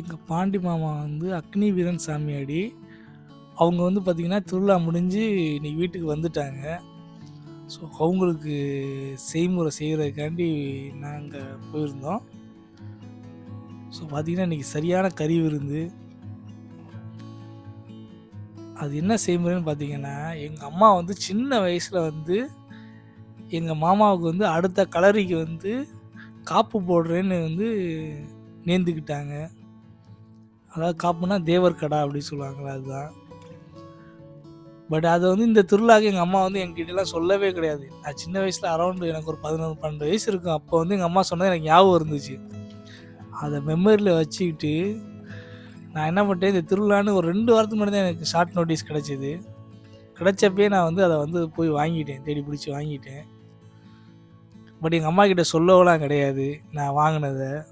எங்கள் பாண்டி மாமா வந்து அக்னி வீரன் சாமியாடி அவங்க வந்து பார்த்திங்கன்னா திருவிழா முடிஞ்சு இன்னைக்கு வீட்டுக்கு வந்துட்டாங்க. ஸோ அவங்களுக்கு செய்முறை செய்கிறதுக்காண்டி நாங்கள் போயிருந்தோம். ஸோ பார்த்திங்கன்னா இன்றைக்கி சரியான கறி விருந்து. அது என்ன செய்முறைன்னு பார்த்தீங்கன்னா எங்கள் அம்மா வந்து சின்ன வயசில் வந்து எங்கள் மாமாவுக்கு வந்து அடுத்த கலரிக்கு வந்து காப்பு போடுறேன்னு வந்து நேர்ந்துக்கிட்டாங்க அதாவது காப்புனா தேவர் கடை அப்படின்னு சொல்லுவாங்களே அதுதான். பட் அது வந்து இந்த திருவிழாக்கு எங்கள் அம்மா வந்து எங்ககிட்டலாம் சொல்லவே கிடையாது. நான் சின்ன வயசில் அரௌண்டு எனக்கு ஒரு பதினொரு பன்னெண்டு வயசு இருக்கும். அப்போ வந்து எங்கள் அம்மா சொன்னது எனக்கு ஞாபகம் இருந்துச்சு. அதை மெமரியில் வச்சுக்கிட்டு நான் என்ன பண்ணிட்டேன் இந்த திருவிழான்னு ஒரு ரெண்டு வாரத்துக்கு முன்னாடி தான் எனக்கு ஷார்ட் நோட்டீஸ் கிடச்சிது. கிடச்சப்பே நான் வந்து அதை வந்து போய் வாங்கிட்டேன் தேடி பிடிச்சி வாங்கிட்டேன். பட் எங்கள் அம்மா கிட்ட சொல்லவெல்லாம் கிடையாது. நான் வாங்கினதை.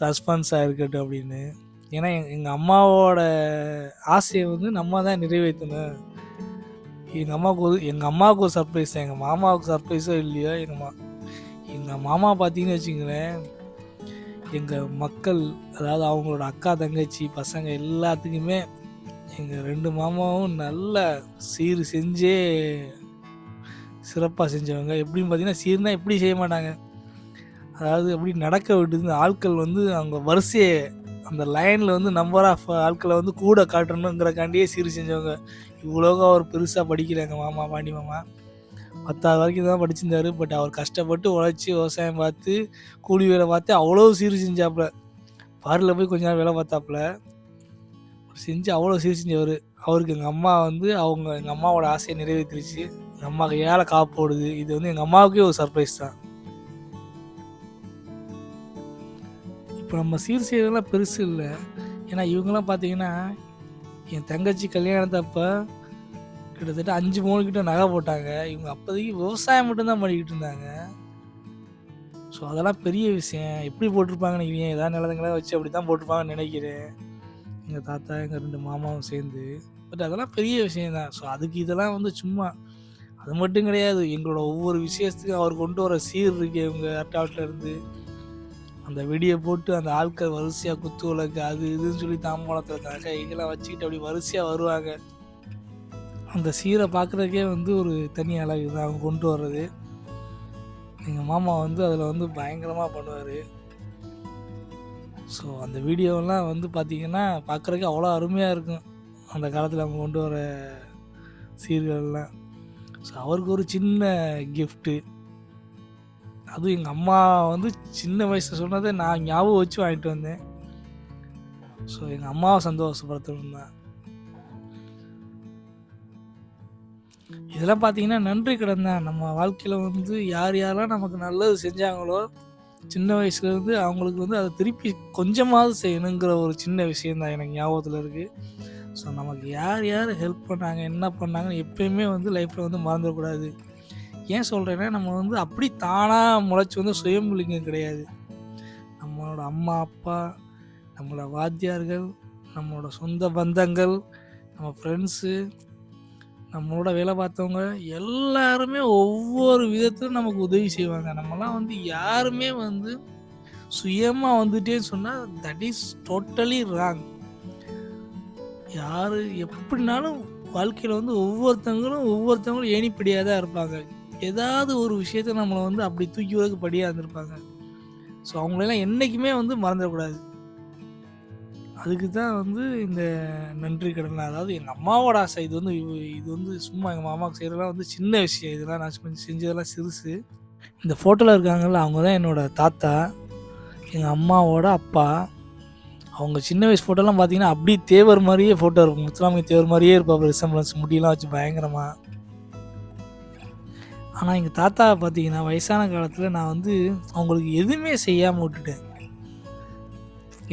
சஸ்பென்ஸாக இருக்கட்டும் அப்படின்னு. ஏன்னா எங்கள் அம்மாவோட ஆசையை வந்து நம்ம தான் நிறைவேற்றணும். எங்கள் அம்மாவுக்கு ஒரு எங்கள் அம்மாவுக்கு ஒரு சர்ப்ரைஸ் தான் எங்கள் மாமாவுக்கு சர்ப்ரைஸோ இல்லையோ எங்கள் மா எங்கள் மாமா பார்த்தீங்கன்னு வச்சுங்களேன் எங்கள் மக்கள் அதாவது அவங்களோட அக்கா தங்கச்சி பசங்க எல்லாத்துக்குமே எங்கள் ரெண்டு மாமாவும் நல்ல சீர் செஞ்சே சிறப்பாக செஞ்சவங்க. எப்படின்னு பார்த்தீங்கன்னா சீர்னா எப்படி செய்ய மாட்டாங்க. அதாவது எப்படி நடக்க விட்டு ஆட்கள் வந்து அவங்க வரிசையை அந்த லைனில் வந்து நம்பர் ஆஃப் ஆட்களை வந்து கூட காட்டணுங்கிறக்காண்டியே சீர் செஞ்சவங்க. இவ்வளோக்கு அவர் பெருசாக படிக்கல எங்கள் மாமா பாண்டி மாமா. பத்தாவது வரைக்கும் தான் படிச்சிருந்தாரு. பட் அவர் கஷ்டப்பட்டு உழைச்சி விவசாயம் பார்த்து கூலி வேலை பார்த்து அவ்வளோ சீர் செஞ்சாப்புல. பாரில் போய் கொஞ்ச நேரம் வேலை பார்த்தாப்புல. செஞ்சு அவ்வளோ சீர் செஞ்சவர். அவருக்கு எங்கள் அம்மா வந்து அவங்க எங்கள் அம்மாவோட ஆசையை நிறைவேற்றிருச்சு. எங்கள் அம்மாவுக்கு ஏழை காப்போடுது இது வந்து எங்கள் அம்மாவுக்கே ஒரு சர்ப்ரைஸ் தான். இப்போ நம்ம சீர் செய்கிறதெல்லாம் பெருசு இல்லை. ஏன்னா இவங்கெல்லாம் பார்த்தீங்கன்னா என் தங்கச்சி கல்யாணத்தப்போ கிட்டத்தட்ட அஞ்சு மூணு கிட்ட நகை போட்டாங்க. இவங்க அப்போதைக்கு விவசாயம் மட்டும்தான் பண்ணிக்கிட்டு இருந்தாங்க. ஸோ அதெல்லாம் பெரிய விஷயம். எப்படி போட்டிருப்பாங்கன்னு நினைக்கிறேன் ஏதாவது நிலதங்களா வச்சு அப்படி தான் போட்டிருப்பாங்கன்னு நினைக்கிறேன். எங்கள் தாத்தா எங்கள் ரெண்டு மாமாவும் சேர்ந்து. பட் அதெல்லாம் பெரிய விஷயம் தான் ஸோ அதுக்கு இதெல்லாம் வந்து சும்மா அது மட்டும் கிடையாது. எங்களோட ஒவ்வொரு விஷயத்துக்கும் அவர் கொண்டு வர சீர் இருக்கு இவங்க அட்டாவட்டில் இருந்து. அந்த வெடியை போட்டு அந்த ஆட்கள் வரிசையாக குத்து விளக்கு அது இதுன்னு சொல்லி தாம்பாளத்தில் நகை இதெல்லாம் வச்சுக்கிட்டு அப்படி வரிசையாக வருவாங்க. அந்த சீரை பார்க்குறதுக்கே வந்து ஒரு தனி அழகு தான் அவங்க கொண்டு வர்றது. எங்கள் மாமா வந்து அதில் வந்து பயங்கரமாக பண்ணுவார். ஸோ அந்த வீடியோவெல்லாம் வந்து பார்த்திங்கன்னா பார்க்குறதுக்கு அவ்வளோ அருமையாக இருக்கும். அந்த காலத்தில் அவங்க கொண்டு வர சீர்கள்லாம். ஸோ அவருக்கு ஒரு சின்ன கிஃப்ட்டு அதுவும் எங்கள் அம்மா வந்து சின்ன வயசில் சொன்னதை நான் ஞாபகம் வச்சு வாங்கிட்டு வந்தேன். ஸோ எங்கள் அம்மாவை சந்தோஷப்படுத்தணும் தான் இதெல்லாம் பார்த்தீங்கன்னா நன்றி கடன் தான். நம்ம வாழ்க்கையில் வந்து யார் யாரெல்லாம் நமக்கு நல்லது செஞ்சாங்களோ சின்ன வயசுலேருந்து அவங்களுக்கு வந்து அதை திருப்பி கொஞ்சமாவது செய்யணுங்கிற ஒரு சின்ன விஷயந்தான் எனக்கு ஞாபகத்தில் இருக்குது ஸோ நமக்கு யார் யார் ஹெல்ப் பண்ணாங்க என்ன பண்ணாங்கன்னு எப்பயுமே வந்து லைஃப்பில் வந்து மறந்துடக்கூடாது. ஏன் சொல்கிறேன்னா நம்ம வந்து அப்படி தானாக முளைச்சி வந்து சுயம்புலிங்கம் கிடையாது. நம்மளோட அம்மா அப்பா நம்மளோட வாத்தியார்கள் நம்மளோட சொந்த பந்தங்கள் நம்ம ஃப்ரெண்ட்ஸு நம்மளோட வேலை பார்த்தவங்க எல்லாருமே ஒவ்வொரு விதத்திலும் நமக்கு உதவி செய்வாங்க. நம்மலாம் வந்து யாருமே வந்து சுயமாக வந்துட்டேன்னு சொன்னால் தட் இஸ் டோட்டலி ராங் யார் எப்படினாலும் வாழ்க்கையில் வந்து ஒவ்வொருத்தவங்களும் ஒவ்வொருத்தவங்களும் ஏணிப்படியாக தான் இருப்பாங்க. ஏதாவது ஒரு விஷயத்த நம்மளை வந்து அப்படி தூக்கி விடக்கு படியாக இருந்திருப்பாங்க. ஸோ அவங்களெல்லாம் என்றைக்குமே வந்து மறந்துடக்கூடாது. அதுக்கு தான் வந்து இந்த நன்றி கடன் அதாவது எங்கள் அம்மாவோட ஆசை இது வந்து இது வந்து சும்மா எங்கள் மாமாவுக்கு செய்கிறதெல்லாம் வந்து சின்ன விஷயம். இதெல்லாம் நான் கொஞ்சம் செஞ்சதெல்லாம் சிறுசு. இந்த ஃபோட்டோவில் இருக்காங்கல்ல அவங்க தான் என்னோட தாத்தா எங்கள் அம்மாவோட அப்பா. அவங்க சின்ன வயசு ஃபோட்டோலாம் பார்த்தீங்கன்னா அப்படியே தேவர் மாதிரியே ஃபோட்டோ இருக்கும். முத்துராமி தேவர் மாதிரியே இருப்பாங்க ரிசம்பளன்ஸ் முடியெல்லாம் வச்சு பயங்கரமாக ஆனால் எங்கள் தாத்தா பார்த்தீங்கன்னா வயசான காலத்தில் நான் வந்து அவங்களுக்கு எதுவுமே செய்யாமல் விட்டுட்டேன்.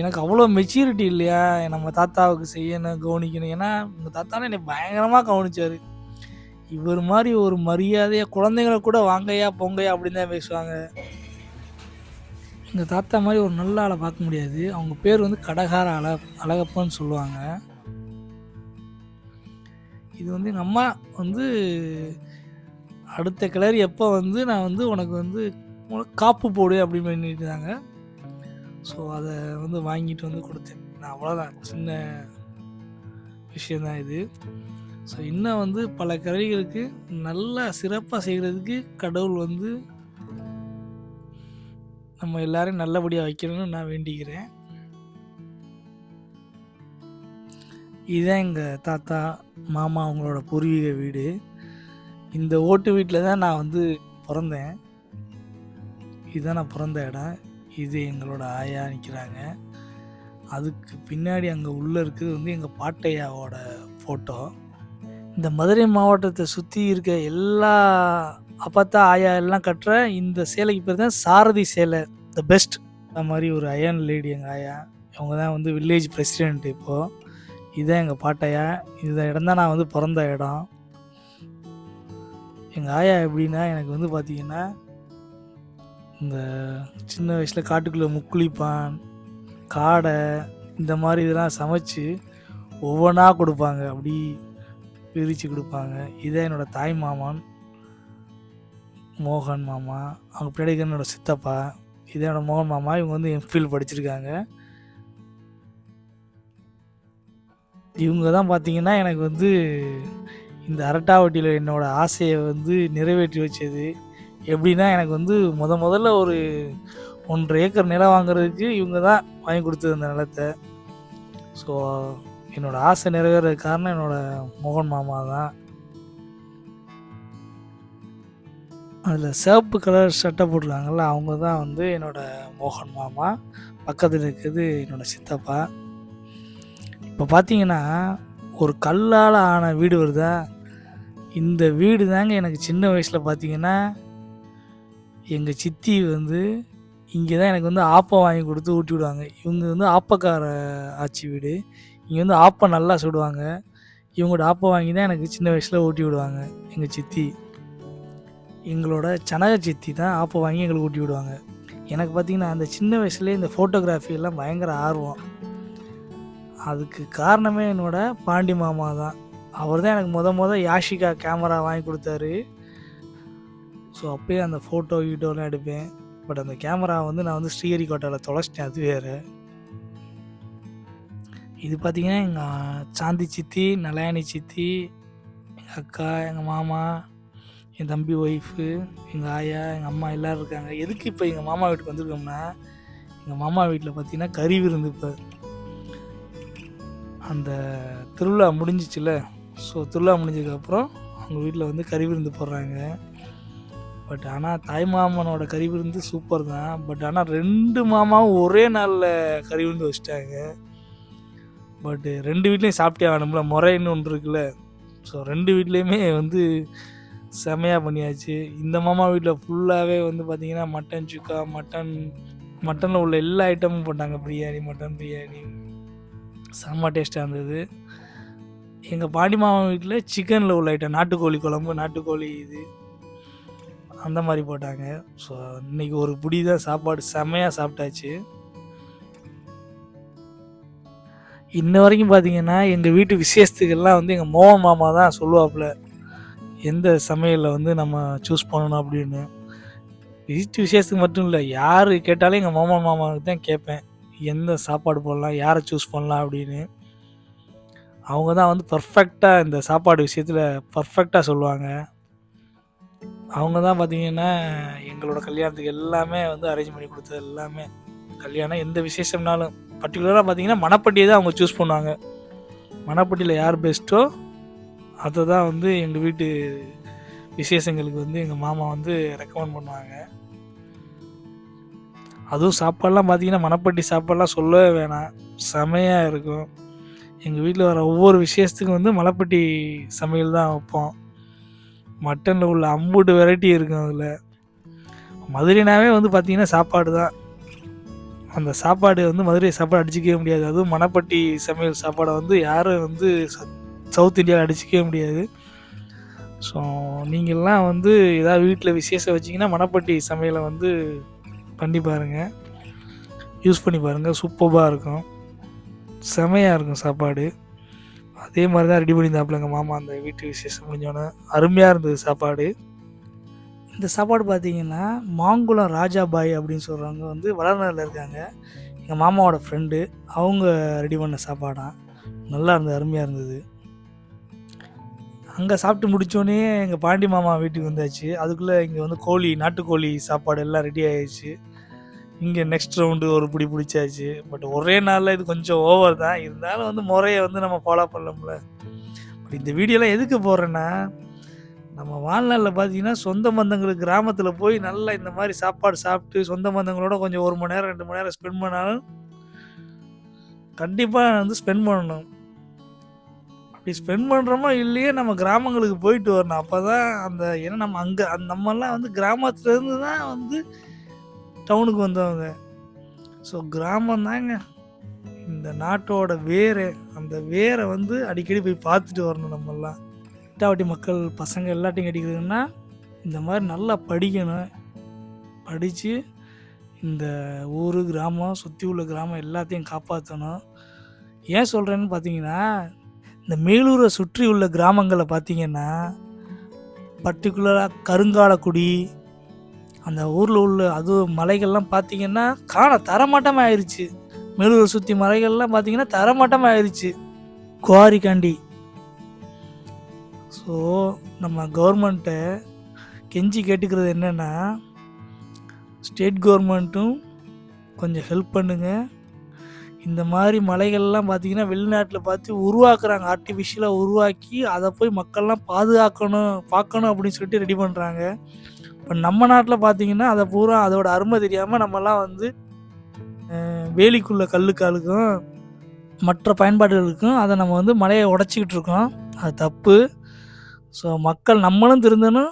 எனக்கு அவ்வளோ மெச்சூரிட்டி இல்லையா? நம்ம தாத்தாவுக்கு செய்யணும் கவனிக்கணும். ஏன்னா எங்கள் தாத்தானே என்னை பயங்கரமாக கவனிச்சார். இவர் மாதிரி ஒரு மரியாதையாக குழந்தைங்களை கூட வாங்கய்யா பொங்கையா அப்படின்னு தான் பேசுவாங்க. எங்கள் தாத்தா மாதிரி ஒரு நல்ல ஆளை பார்க்க முடியாது. அவங்க பேர் வந்து கடகார அழ அழகப்பன்னு சொல்லுவாங்க. இது வந்து எங்கள் அம்மா வந்து அடுத்த கிளர் எப்போ வந்து நான் வந்து உனக்கு வந்து உனக்கு காப்பு போடு அப்படின்னு பண்ணிட்டு இருந்தாங்க ஸோ அதை வந்து வாங்கிட்டு வந்து கொடுத்தேன். நான் அவ்வளோதான் சின்ன விஷயந்தான் இது. ஸோ இன்னும் வந்து பல கறிகளுக்கு நல்லா சிறப்பாக செய்கிறதுக்கு கடவுள் வந்து நம்ம எல்லாரையும் நல்லபடியாக வைக்கணும்னு நான் வேண்டிக்கிறேன். இதுதான் எங்கள் தாத்தா மாமா அவங்களோட பூர்வீக வீடு. இந்த ஓட்டு வீட்டில் தான் நான் வந்து பிறந்தேன். இதுதான் நான் பிறந்த இடம். இது எங்களோட ஆயா நிற்கிறாங்க அதுக்கு பின்னாடி அங்கே உள்ளே இருக்கிறது வந்து எங்கள் பாட்டையாவோட ஃபோட்டோ இந்த மதுரை மாவட்டத்தை சுற்றி இருக்க எல்லா அப்பத்தா ஆயா எல்லாம் கட்டுற இந்த சேலைக்கு பேர் தான் சாரதி சேலை. த பெஸ்ட் அந்த மாதிரி ஒரு அயன் லேடி எங்கள் ஆயா. இவங்க தான் வந்து வில்லேஜ் பிரசிடென்ட் இப்போது இதுதான் எங்கள் பாட்டையா. இந்த இடம் தான் நான் வந்து பிறந்த இடம். எங்கள் ஆயா எப்படின்னா எனக்கு வந்து பார்த்தீங்கன்னா இந்த சின்ன வயசில் காட்டுக்குள்ளே முக்குளிப்பான் காடை இந்த மாதிரி இதெல்லாம் சமைச்சு ஒவ்வொன்றா கொடுப்பாங்க. அப்படி பிரித்து கொடுப்பாங்க. இதான் என்னோடய தாய் மாமன் மோகன் மாமா. அவங்க பின்னாடி என்னோடய சித்தப்பா. இதான் என்னோடய மோகன் மாமா. இவங்க வந்து எம்ஃபில் படிச்சிருக்காங்க. இவங்க தான் பார்த்தீங்கன்னா எனக்கு வந்து இந்த அரட்டாவட்டியில் என்னோடய ஆசையை வந்து நிறைவேற்றி வச்சது. எப்படின்னா எனக்கு வந்து முத முதல்ல ஒரு ஒன்றரை ஏக்கர் நிலம் வாங்குறதுக்கு இவங்க தான் வாங்கி கொடுத்தது அந்த நிலத்தை. ஸோ என்னோடய ஆசை நிறைவேறது காரணம் என்னோடய மோகன் மாமா தான். அதில் சிவப்பு கலர் சட்டை போட்டிருக்காங்கல்ல அவங்க தான் வந்து என்னோட மோகன் மாமா. பக்கத்தில் இருக்கிறது என்னோட சித்தப்பா. இப்போ பார்த்தீங்கன்னா ஒரு கல்லால் ஆன வீடு வருதா? இந்த வீடு தாங்க எனக்கு சின்ன வயசில் பார்த்தீங்கன்னா எங்கள் சித்தி வந்து இங்கே தான் எனக்கு வந்து ஆப்பம் வாங்கி கொடுத்து ஊட்டி விடுவாங்க. இவங்க வந்து ஆப்பக்கார ஆட்சி வீடு. இங்கே வந்து ஆப்பம் நல்லா சுடுவாங்க. இவங்களோட ஆப்பம் வாங்கி தான் எனக்கு சின்ன வயசில் ஊட்டி விடுவாங்க எங்கள் சித்தி. எங்களோட சனக சித்தி தான் ஆப்பம் வாங்கி எங்களுக்கு ஊட்டி விடுவாங்க. எனக்கு பார்த்திங்கன்னா அந்த சின்ன வயசுலேயே இந்த ஃபோட்டோகிராஃபி எல்லாம் பயங்கர ஆர்வம். அதுக்கு காரணமே என்னோட பாண்டி மாமா தான் அவர் தான் எனக்கு முத முத யாஷிகா கேமரா வாங்கி கொடுத்தாரு. ஸோ அப்பயே அந்த ஃபோட்டோ வீடியோலாம் எடுப்பேன். பட் அந்த கேமரா வந்து நான் வந்து ஸ்ரீஹரிகோட்டாவில் தொலைச்சிட்டேன் அது வேறு. இது பார்த்தீங்கன்னா எங்கள் சாந்தி சித்தி நலாயணி சித்தி எங்கள் அக்கா எங்கள் மாமா என் தம்பி ஒய்ஃபு எங்கள் ஆயா எங்கள் அம்மா எல்லோரும் இருக்காங்க. எதுக்கு இப்போ எங்கள் மாமா வீட்டுக்கு வந்திருக்கோம்னா எங்கள் மாமா வீட்டில் பார்த்தீங்கன்னா கறி விருந்து இப்போ அந்த திருவிழா முடிஞ்சிச்சுல? ஸோ திருவிழா முடிஞ்சதுக்கப்புறம் அவங்க வீட்டில் வந்து கறி விருந்து போடுறாங்க. பட் ஆனால் தாய் மாமனோட கறி விருந்து சூப்பர் தான். பட் ஆனால் ரெண்டு மாமாவும் ஒரே நாளில் கறி விருந்து வச்சுட்டாங்க. பட்டு ரெண்டு வீட்லேயும் சாப்பிட்டே ஆகணும்ல. முறைன்னு ஒன்று இருக்குல்ல. ஸோ ரெண்டு வீட்லேயுமே வந்து செமையாக பண்ணியாச்சு. இந்த மாமா வீட்டில் ஃபுல்லாகவே வந்து பார்த்திங்கன்னா மட்டன் சுக்கா மட்டன் மட்டனில் உள்ள எல்லா ஐட்டமும் போட்டாங்க. பிரியாணி மட்டன் பிரியாணி செம்ம டேஸ்ட்டாக இருந்தது. எங்கள் பாண்டி மாமா வீட்டில் சிக்கனில் உள்ள ஐட்டம் நாட்டுக்கோழி குழம்பு நாட்டுக்கோழி இது. அந்த மாதிரி போட்டாங்க. ஸோ இன்றைக்கி ஒரு புடி தான் சாப்பாடு செம்மையாக சாப்பிட்டாச்சு. இன்ன வரைக்கும் பார்த்தீங்கன்னா எங்கள் வீட்டு விசேஷத்துக்கெல்லாம் வந்து எங்கள் மோகன் மாமா தான் சொல்லுவாப்புல எந்த சமையலில் வந்து நம்ம சூஸ் பண்ணணும் அப்படின்னு. வீட்டு விசேஷத்துக்கு மட்டும் இல்லை யார் கேட்டாலும் எங்கள் மோமன் மாமாவுக்கு தான் கேட்பேன் எந்த சாப்பாடு போடலாம் யாரை சூஸ் பண்ணலாம் அப்படின்னு. அவங்க தான் வந்து பர்ஃபெக்டாக இந்த சாப்பாடு விஷயத்தில் பர்ஃபெக்டாக சொல்லுவாங்க. அவங்க தான் பார்த்தீங்கன்னா எங்களோட கல்யாணத்துக்கு எல்லாமே வந்து அரேஞ்ச் பண்ணி கொடுத்தது எல்லாமே. கல்யாணம் எந்த விசேஷம்னாலும் பர்டிகுலராக பார்த்தீங்கன்னா மணப்பட்டியை தான் அவங்க சூஸ் பண்ணுவாங்க. மணப்பட்டியில் யார் பெஸ்ட்டோ அதை தான் வந்து எங்கள் வீட்டு விசேஷங்களுக்கு வந்து எங்கள் மாமா வந்து ரெக்கமெண்ட் பண்ணுவாங்க. அதுவும் சாப்பாடெலாம் பார்த்தீங்கன்னா மணப்பட்டி சாப்பாடெலாம் சொல்லவே வேணாம். செமையாக இருக்கும். எங்கள் வீட்டில் வர ஒவ்வொரு விசேஷத்துக்கும் வந்து மலைப்பட்டி சமையல் தான் வைப்போம். மட்டனில் உள்ள அம்புட்டு வெரைட்டி இருக்கும் அதில். மதுரைனாவே வந்து பார்த்திங்கன்னா சாப்பாடு தான். அந்த சாப்பாடு வந்து மதுரை சாப்பாடு அடிச்சிக்கவே முடியாது. அதுவும் மணப்பட்டி சமையல் சாப்பாடை வந்து யாரும் வந்து சவுத் இந்தியாவில் அடிச்சிக்கவே முடியாது. ஸோ நீங்கள்லாம் வந்து ஏதாவது வீட்டில் விசேஷம் வச்சிங்கன்னா மணப்பட்டி சமையலை வந்து பண்ணி பாருங்கள் யூஸ் பண்ணி பாருங்கள் சூப்பராக இருக்கும். செமையாக இருக்கும் சாப்பாடு. அதே மாதிரி தான் ரெடி பண்ணியிருந்தாப்புல எங்கள் மாமா அந்த வீட்டு விசேஷம் முடிஞ்சோன்னே அருமையாக இருந்தது சாப்பாடு. இந்த சாப்பாடு பார்த்தீங்கன்னா மாங்குளம் ராஜாபாய் அப்படின்னு சொல்கிறவங்க வந்து வளர்நரில் இருக்காங்க. எங்கள் மாமாவோட ஃப்ரெண்டு அவங்க ரெடி பண்ண சாப்பாடாம் நல்லா இருந்தது அருமையாக இருந்தது. அங்கே சாப்பிட்டு முடித்தோடனே எங்கள் பாண்டி மாமா வீட்டுக்கு வந்தாச்சு. அதுக்குள்ளே இங்கே வந்து கோழி நாட்டுக்கோழி சாப்பாடு எல்லாம் ரெடி ஆகிடுச்சு இங்கே நெக்ஸ்ட் ரவுண்டு ஒரு பிடி பிடிச்சாச்சு. பட் ஒரே நாளில் இது கொஞ்சம் ஓவர் தான். இருந்தாலும் வந்து முறையை வந்து நம்ம ஃபாலோ பண்ணலாம்ல பட் இந்த வீடியோலாம் எதுக்கு போடுறேன்னா நம்ம வாழ்நாளில் பார்த்தீங்கன்னா சொந்த பந்தங்களுக்கு கிராமத்தில் போய் நல்லா இந்த மாதிரி சாப்பாடு சாப்பிட்டு சொந்த பந்தங்களோட கொஞ்சம் ஒரு மணி நேரம் ரெண்டு மணி நேரம் ஸ்பெண்ட் பண்ணாலும் கண்டிப்பாக வந்து ஸ்பெண்ட் பண்ணணும். அப்படி ஸ்பெண்ட் பண்ணுறோமோ இல்லையே நம்ம கிராமங்களுக்கு போயிட்டு வரணும். அப்போ தான் அந்த ஏன்னா நம்ம அங்கே அந்த நம்மலாம் வந்து கிராமத்துலேருந்து தான் வந்து டவுனுக்கு வந்தவங்க. ஸோ கிராமம் தாங்க. இந்த நாட்டோட வேரை அந்த வேரை வந்து அடிக்கடி போய் பார்த்துட்டு வரணும் நம்மெல்லாம். இட்டாவட்டி மக்கள் பசங்க எல்லாத்தையும் கிடைக்கிறதுன்னா இந்த மாதிரி நல்லா படிக்கணும். படித்து இந்த ஊர் கிராமம் சுற்றி உள்ள கிராமம் எல்லாத்தையும் காப்பாற்றணும் ஏன் சொல்கிறேன்னு பார்த்தீங்கன்னா இந்த மேலூரை சுற்றி உள்ள கிராமங்களை பார்த்தீங்கன்னா பர்டிகுலராக கருங்காலக்குடி அந்த ஊரில் உள்ள அது மலைகள்லாம் பார்த்தீங்கன்னா காண தரமாட்டமாக ஆயிடுச்சு மேலூரை சுற்றி மலைகள்லாம் பார்த்தீங்கன்னா தரமாட்டமாக ஆயிடுச்சு குவாரிக்காண்டி. ஸோ நம்ம கவர்மெண்ட்டை கெஞ்சி கேட்டுக்கிறது என்னென்னா ஸ்டேட் கவர்மெண்ட்டும் கொஞ்சம் ஹெல்ப் பண்ணுங்க. இந்த மாதிரி மலைகள்லாம் பார்த்திங்கன்னா வெளிநாட்டில் பார்த்து உருவாக்குறாங்க. ஆர்டிஃபிஷியலாக உருவாக்கி அதை போய் மக்கள்லாம் பாதுகாக்கணும் பார்க்கணும் அப்படின்னு சொல்லிட்டு ரெடி பண்ணுறாங்க இப்போ நம்ம நாட்டில் பார்த்தீங்கன்னா அதை பூரா அதோட அருமை தெரியாமல் நம்மலாம் வந்து வேலிக்குள்ள கல்லுக்காலுக்கும் மற்ற பயன்பாடுகளுக்கும் அதை நம்ம வந்து மலையை உடச்சிக்கிட்டு இருக்கோம். அது தப்பு. ஸோ மக்கள் நம்மளும் திருந்தணும்